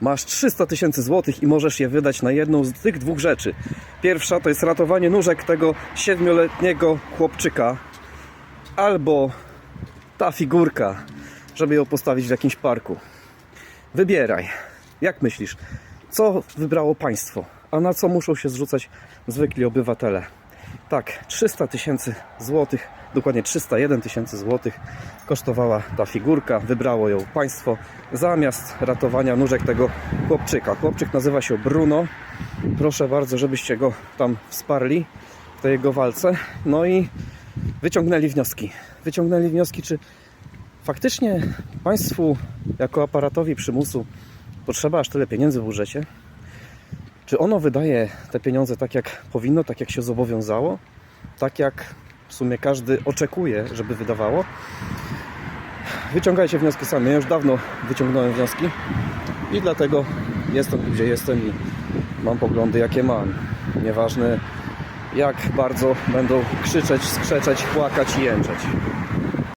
Masz 300 tysięcy złotych i możesz je wydać na jedną z tych dwóch rzeczy. Pierwsza to jest ratowanie nóżek tego siedmioletniego chłopczyka, albo ta figurka, żeby ją postawić w jakimś parku. Wybieraj. Jak myślisz, co wybrało państwo, a na co muszą się zrzucać zwykli obywatele? Tak, 300 tysięcy złotych, dokładnie 301 tysięcy złotych kosztowała ta figurka. Wybrało ją państwo zamiast ratowania nóżek tego chłopczyka. Chłopczyk nazywa się Bruno. Proszę bardzo, żebyście go tam wsparli w tej jego walce. No i wyciągnęli wnioski. Wyciągnęli wnioski, czy faktycznie państwu jako aparatowi przymusu potrzeba aż tyle pieniędzy w budżecie? Czy ono wydaje te pieniądze tak jak powinno, tak jak się zobowiązało? Tak jak w sumie każdy oczekuje, żeby wydawało? Wyciągajcie wnioski sami. Ja już dawno wyciągnąłem wnioski i dlatego jestem gdzie jestem i mam poglądy, jakie mam. Nieważne jak bardzo będą krzyczeć, skrzeczeć, płakać i jęczeć.